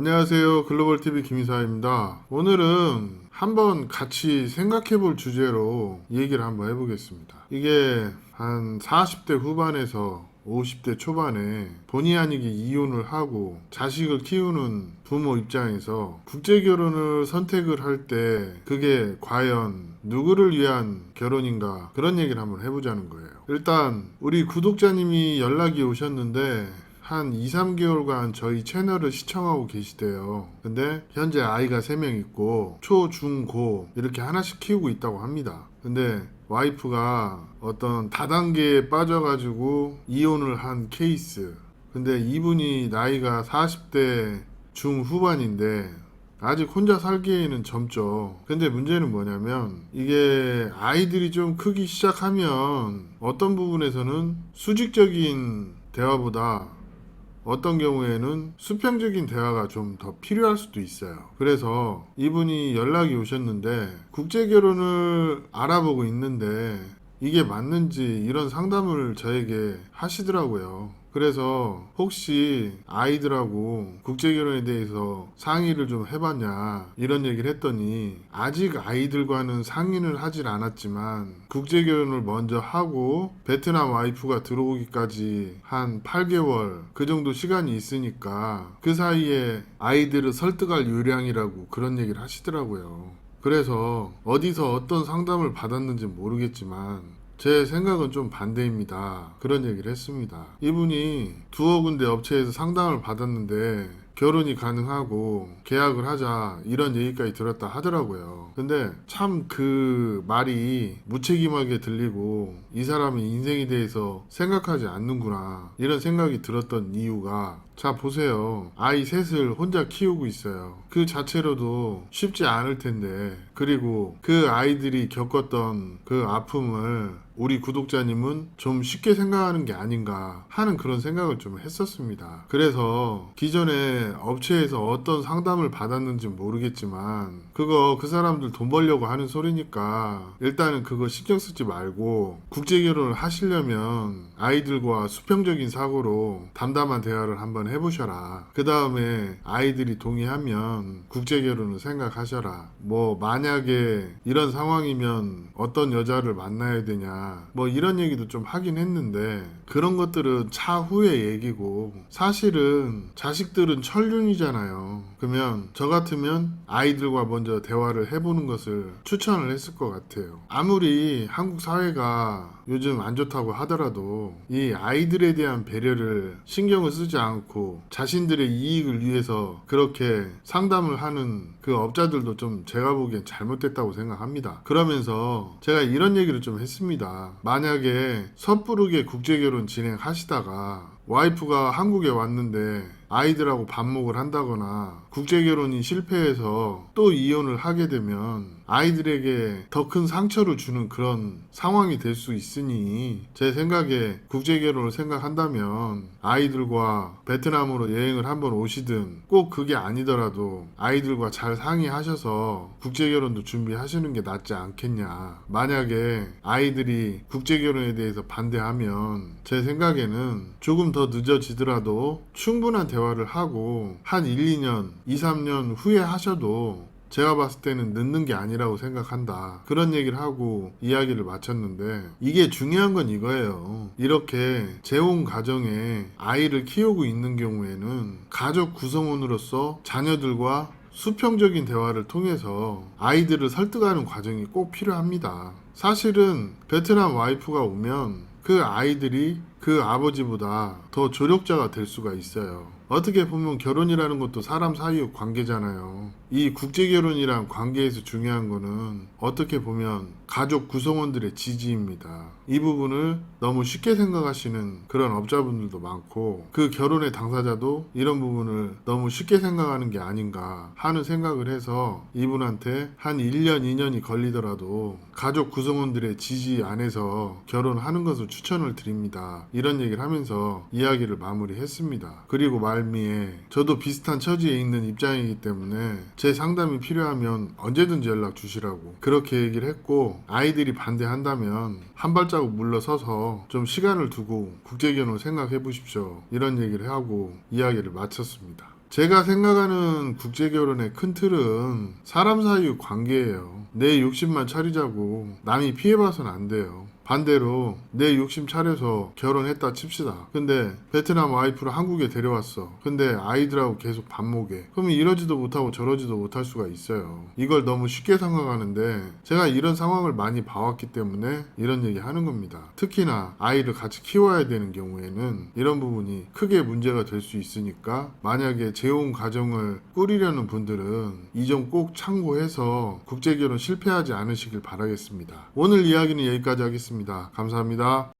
안녕하세요. 글로벌TV 김이사입니다. 오늘은 한번 같이 생각해 볼 주제로 얘기를 한번 해보겠습니다. 이게 한 40대 후반에서 50대 초반에 본의 아니게 이혼을 하고 자식을 키우는 부모 입장에서 국제 결혼을 선택을 할 때 그게 과연 누구를 위한 결혼인가 그런 얘기를 한번 해보자는 거예요. 일단 우리 구독자님이 연락이 오셨는데 한 2, 3개월간 저희 채널을 시청하고 계시대요. 근데 현재 아이가 3명 있고 초, 중, 고 이렇게 하나씩 키우고 있다고 합니다. 근데 와이프가 어떤 다단계에 빠져가지고 이혼을 한 케이스. 근데 이분이 나이가 40대 중후반인데 아직 혼자 살기에는 젊죠. 근데 문제는 뭐냐면 이게 아이들이 좀 크기 시작하면 어떤 부분에서는 수직적인 대화보다 어떤 경우에는 수평적인 대화가 좀 더 필요할 수도 있어요. 그래서 이분이 연락이 오셨는데 국제 결혼을 알아보고 있는데 이게 맞는지 이런 상담을 저에게 하시더라고요. 그래서 혹시 아이들하고 국제 결혼에 대해서 상의를 좀 해봤냐 이런 얘기를 했더니 아직 아이들과는 상의를 하질 않았지만 국제 결혼을 먼저 하고 베트남 와이프가 들어오기까지 한 8개월 그 정도 시간이 있으니까 그 사이에 아이들을 설득할 요량이라고 그런 얘기를 하시더라고요. 그래서 어디서 어떤 상담을 받았는지 모르겠지만 제 생각은 좀 반대입니다. 그런 얘기를 했습니다. 이분이 두어 군데 업체에서 상담을 받았는데 결혼이 가능하고 계약을 하자 이런 얘기까지 들었다 하더라고요. 근데 참 그 말이 무책임하게 들리고 이 사람의 인생에 대해서 생각하지 않는구나 이런 생각이 들었던 이유가 자 보세요 아이 셋을 혼자 키우고 있어요 그 자체로도 쉽지 않을 텐데 그리고 그 아이들이 겪었던 그 아픔을 우리 구독자님은 좀 쉽게 생각하는 게 아닌가 하는 그런 생각을 좀 했었습니다. 그래서 기존에 업체에서 어떤 상담을 받았는지 모르겠지만 그거 그 사람들 돈 벌려고 하는 소리니까 일단은 그거 신경 쓰지 말고 국제 결혼을 하시려면 아이들과 수평적인 사고로 담담한 대화를 한번 해보셔라. 그 다음에 아이들이 동의하면 국제 결혼을 생각하셔라. 뭐 만약에 이런 상황이면 어떤 여자를 만나야 되냐 뭐 이런 얘기도 좀 하긴 했는데 그런 것들은 차후의 얘기고 사실은 자식들은 천륜이잖아요. 그러면 저 같으면 아이들과 먼저 대화를 해보는 것을 추천을 했을 것 같아요. 아무리 한국 사회가 요즘 안 좋다고 하더라도 이 아이들에 대한 배려를 신경을 쓰지 않고 자신들의 이익을 위해서 그렇게 상담을 하는 그 업자들도 좀 제가 보기엔 잘못됐다고 생각합니다. 그러면서 제가 이런 얘기를 좀 했습니다. 만약에 섣부르게 국제결혼 진행하시다가 와이프가 한국에 왔는데 아이들하고 반목을 한다거나 국제결혼이 실패해서 또 이혼을 하게 되면 아이들에게 더 큰 상처를 주는 그런 상황이 될 수 있으니 제 생각에 국제결혼을 생각한다면 아이들과 베트남으로 여행을 한번 오시든 꼭 그게 아니더라도 아이들과 잘 상의하셔서 국제결혼도 준비하시는 게 낫지 않겠냐. 만약에 아이들이 국제결혼에 대해서 반대하면 제 생각에는 조금 더 늦어지더라도 충분한 대화를 하고 한 1, 2년, 2, 3년 후에 하셔도 제가 봤을 때는 늦는 게 아니라고 생각한다. 그런 얘기를 하고 이야기를 마쳤는데 이게 중요한 건 이거예요. 이렇게 재혼 가정에 아이를 키우고 있는 경우에는 가족 구성원으로서 자녀들과 수평적인 대화를 통해서 아이들을 설득하는 과정이 꼭 필요합니다. 사실은 베트남 와이프가 오면 그 아이들이 그 아버지보다 더 조력자가 될 수가 있어요. 어떻게 보면 결혼이라는 것도 사람 사이의 관계잖아요. 이 국제 결혼이란 관계에서 중요한 거는 어떻게 보면 가족 구성원들의 지지입니다. 이 부분을 너무 쉽게 생각하시는 그런 업자분들도 많고 그 결혼의 당사자도 이런 부분을 너무 쉽게 생각하는 게 아닌가 하는 생각을 해서 이분한테 한 1년, 2년이 걸리더라도 가족 구성원들의 지지 안에서 결혼하는 것을 추천을 드립니다. 이런 얘기를 하면서 이야기를 마무리했습니다. 그리고 말미에 저도 비슷한 처지에 있는 입장이기 때문에 제 상담이 필요하면 언제든지 연락 주시라고 그렇게 얘기를 했고 아이들이 반대한다면 한 발자국 물러서서 좀 시간을 두고 국제결혼을 생각해 보십시오. 이런 얘기를 하고 이야기를 마쳤습니다. 제가 생각하는 국제결혼의 큰 틀은 사람 사이 관계예요. 내 욕심만 차리자고 남이 피해봐서는 안 돼요. 반대로 내 욕심 차려서 결혼했다 칩시다. 근데 베트남 와이프를 한국에 데려왔어. 근데 아이들하고 계속 밥 먹게. 그러면 이러지도 못하고 저러지도 못할 수가 있어요. 이걸 너무 쉽게 생각하는데 제가 이런 상황을 많이 봐왔기 때문에 이런 얘기 하는 겁니다. 특히나 아이를 같이 키워야 되는 경우에는 이런 부분이 크게 문제가 될 수 있으니까 만약에 재혼 가정을 꾸리려는 분들은 이 점 꼭 참고해서 국제결혼 실패하지 않으시길 바라겠습니다. 오늘 이야기는 여기까지 하겠습니다. 감사합니다.